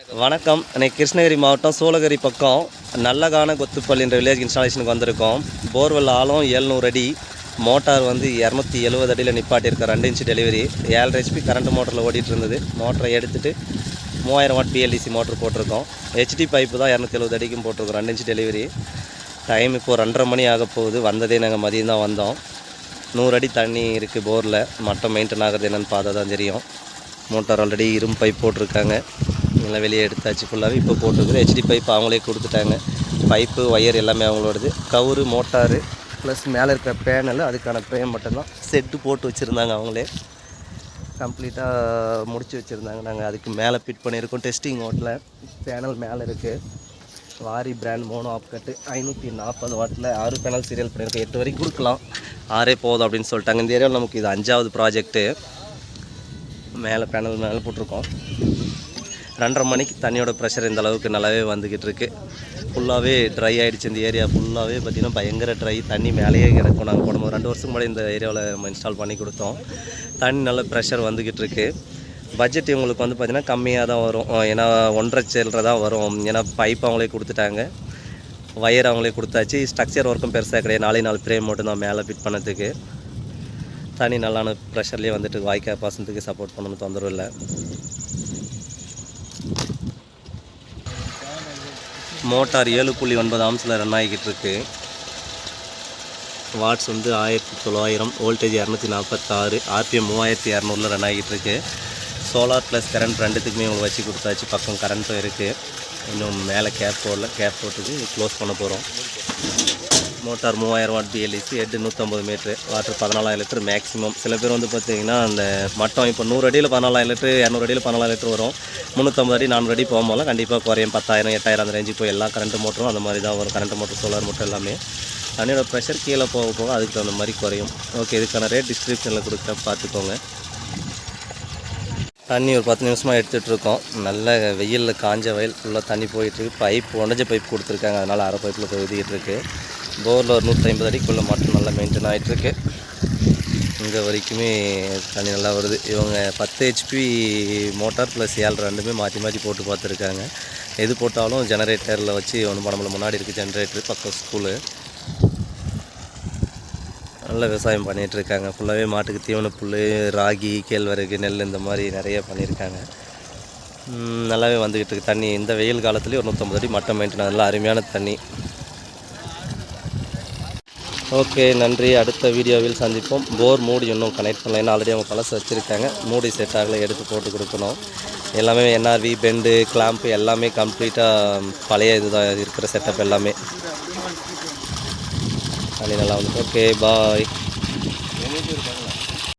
வணக்கம். இன்னைக்கு கிருஷ்ணகிரி மாவட்டம் சூளகிரி பக்கம் நல்லகான கொத்துப்பள்ளின்ற வில்லேஜ் இன்ஸ்டாலேஷனுக்கு வந்திருக்கோம். போர்வெல் ஆழம் எழுநூறு அடி. மோட்டார் வந்து இரநூத்தி எழுபது அடியில் நிப்பாட்டியிருக்க ரெண்டு இன்ச்சு டெலிவரி ஏழரை ஹெச்பி கரண்ட் மோட்டரில் ஓடிட்டு இருந்தது மோட்டரை எடுத்துட்டு மூவாயிரம் வாட் பிஎல்டிசி மோட்டர் போட்டிருக்கோம். ஹெச்டி பைப்பு தான் இரநூத்தி எழுபது அடிக்கும் போட்டிருக்கோம். ரெண்டு இன்ச்சு டெலிவரி டைம் இப்போ ரெண்டரை மணி ஆக போகுது. வந்ததே நாங்கள் மதியம் தான் வந்தோம். நூறு அடி தண்ணி இருக்குது போரில். மட்டம் மெயின்டைன் ஆகிறது என்னென்னு பார்த்தா தான் தெரியும். மோட்டார் ஆல்ரெடி இரும்பு பைப் போட்டிருக்காங்க. எல்லாம் வெளியே எடுத்தாச்சு ஃபுல்லாகவே இப்போ போட்டிருக்குது. ஹெச்டி பைப் அவங்களே கொடுத்துட்டாங்க. பைப்பு ஒயர் எல்லாமே அவங்களோடது. கவுரு மோட்டாரு ப்ளஸ் மேலே இருக்கிற பேனல் அதுக்கான பேன் மட்டும்தான். செட்டு போட்டு வச்சுருந்தாங்க அவங்களே. கம்ப்ளீட்டாக முடிச்சு வச்சுருந்தாங்க. நாங்கள் அதுக்கு மேலே ஃபிட் பண்ணியிருக்கோம். டெஸ்டிங் ஓட்டில் பேனல் மேலே இருக்குது வாரி பிராண்ட் மோனோ ஆப் கட்டு ஐநூற்றி நாற்பது வாட்டில் ஆறு பேனல் சீரியல் பண்ணியிருக்கோம். எட்டு வரைக்கும் கொடுக்கலாம். ஆறே போதும் அப்படின்னு சொல்லிட்டாங்க. இந்த ஏரியாவில் நமக்கு இது அஞ்சாவது ப்ராஜெக்ட்டு மேலே பேனல் மேலே போட்டிருக்கோம். ரெண்டரை மணிக்கு தண்ணியோட ப்ரெஷர் இந்த அளவுக்கு நல்லாவே வந்துக்கிட்டு இருக்கு. ஃபுல்லாகவே ட்ரை ஆகிடுச்சு இந்த ஏரியா ஃபுல்லாகவே பார்த்திங்கன்னா பயங்கர ட்ரை தண்ணி மேலேயே கிடக்கும். நாங்கள் போடும்போது ரெண்டு வருஷத்துக்கு முன்னாடி இந்த ஏரியாவில் நம்ம இன்ஸ்டால் பண்ணி கொடுத்தோம். தண்ணி நல்ல ப்ரெஷர் வந்துக்கிட்டு இருக்கு. பட்ஜெட் இவங்களுக்கு வந்து பார்த்திங்கன்னா கம்மியாக தான் வரும். ஏன்னா ஒன்றரை சில்லரை தான் வரும். ஏன்னா பைப் அவங்களே கொடுத்துட்டாங்க. ஒயர் அவங்களே கொடுத்தாச்சு. ஸ்ட்ரக்சர் ஒர்க்கும் பெருசாக கிடையாது. நாலே நாலு ஃப்ரேம் மட்டும் தான் மேலே ஃபிட் பண்ணதுக்கு. தண்ணி நல்லான ப்ரெஷர்லேயே வந்துட்டு வாய்க்கால் பாசனத்துக்கு சப்போர்ட் பண்ணணும் தொந்தரவு இல்லை. மோட்டார் ஏழு புள்ளி ஒன்பது ஆம்ஸில் ரன் ஆகிக்கிட்டு இருக்குது வாட்ஸ் வந்து ஆயிரத்தி தொள்ளாயிரம் வோல்டேஜ் இரநூத்தி நாற்பத்தாறு ஆர்பிஎம் மூவாயிரத்தி இரநூறுல ரன் ஆகிட்டு இருக்கு. சோலார் ப்ளஸ் கரண்ட் ரெண்டுத்துக்குமே உங்களுக்கு வச்சு கொடுத்தாச்சு. பக்கம் கரண்ட்டும் இருக்குது இன்னும் மேலே கேப் போடல. கேப் போட்டுக்கு க்ளோஸ் பண்ண போகிறோம் மோட்டார் மூவாயிரம் வாட் பிஎல்இசி ஹெட் நூற்றம்பது மீட்ரு வாட்டர் பதினாலாயிரம் லிட்டர் மேக்ஸிமம். சில பேர் வந்து பார்த்தீங்கன்னா அந்த மட்டம் இப்போ நூறு அடியில் பதினாலாயிரம் லிட்டர் இரநூறு அடியில் பதினாலாயிரம் லிட்டர் வரும். முந்நூற்றம்பது அடி நானூறு அடி போகும்போது கண்டிப்பாக குறையும். பத்தாயிரம் எட்டாயிரம் அந்த ரேஞ்சுக்கு போய் எல்லா கரண்ட் மோட்டரும் அந்த மாதிரி தான் வரும். கரண்ட் மோட்டர் சோலார் மோட்டர் எல்லாமே. தண்ணியோட ப்ரெஷர் கீழே போக போக அதுக்கு தகுந்த மாதிரி குறையும். ஓகே இதுக்கான ரேட் டிஸ்கிரிப்ஷனில் கொடுக்குறேன் பார்த்துக்கோங்க. தண்ணி ஒரு பத்து நிமிஷமாக எடுத்துகிட்டு இருக்கோம் நல்ல வெயிலில் காஞ்ச வயல் ஃபுல்லாக தண்ணி போயிட்டுருக்கு. பைப் உடஞ்ச பைப் கொடுத்துருக்காங்க. அதனால் அரை பைப்பில் போய் ஊதிக்கிட்டு போரில் ஒரு நூற்றி ஐம்பது அடிக்குள்ளே மட்டும் நல்லா மெயின்டைன் ஆகிட்டுருக்கு இங்கே வரைக்குமே தண்ணி நல்லா வருது. இவங்க பத்து ஹெச்பி மோட்டார் ப்ளஸ் ஏழு ரெண்டுமே மாற்றி மாற்றி போட்டு பார்த்துருக்காங்க. எது போட்டாலும் ஜெனரேட்டரில் வச்சு ஒன்று நம்மள முன்னாடி இருக்குது ஜெனரேட்டர் பக்கம் ஸ்கூலு நல்ல விவசாயம் பண்ணிகிட்ருக்காங்க ஃபுல்லாகவே மாட்டுக்கு தீவன புல் ராகி கேழ்வரகு நெல் இந்த மாதிரி நிறைய பண்ணியிருக்காங்க. நல்லாவே வந்துக்கிட்டு இருக்கு. தண்ணி இந்த வெயில் காலத்துலேயும் ஒரு நூற்றம்பது அடி மட்டம் மெயின்டைன் நல்லா அருமையான தண்ணி. ஓகே நன்றி. அடுத்த வீடியோவில் சந்திப்போம். போர் மூடி இன்னும் கனெக்ட் பண்ணல. ஏன்னா ஆல்ரெடி அவங்க பழசு வச்சுருக்காங்க. மூடி செட் ஆகலை எடுத்து போட்டு கொடுக்கணும். எல்லாமே என்ஆர்வி பெண்டு கிளாம்ப்பு எல்லாமே கம்ப்ளீட்டாக பழைய இதுதான் இருக்கிற செட்டப் எல்லாமே. தண்ணி நல்லா வந்து ஓகே பாய்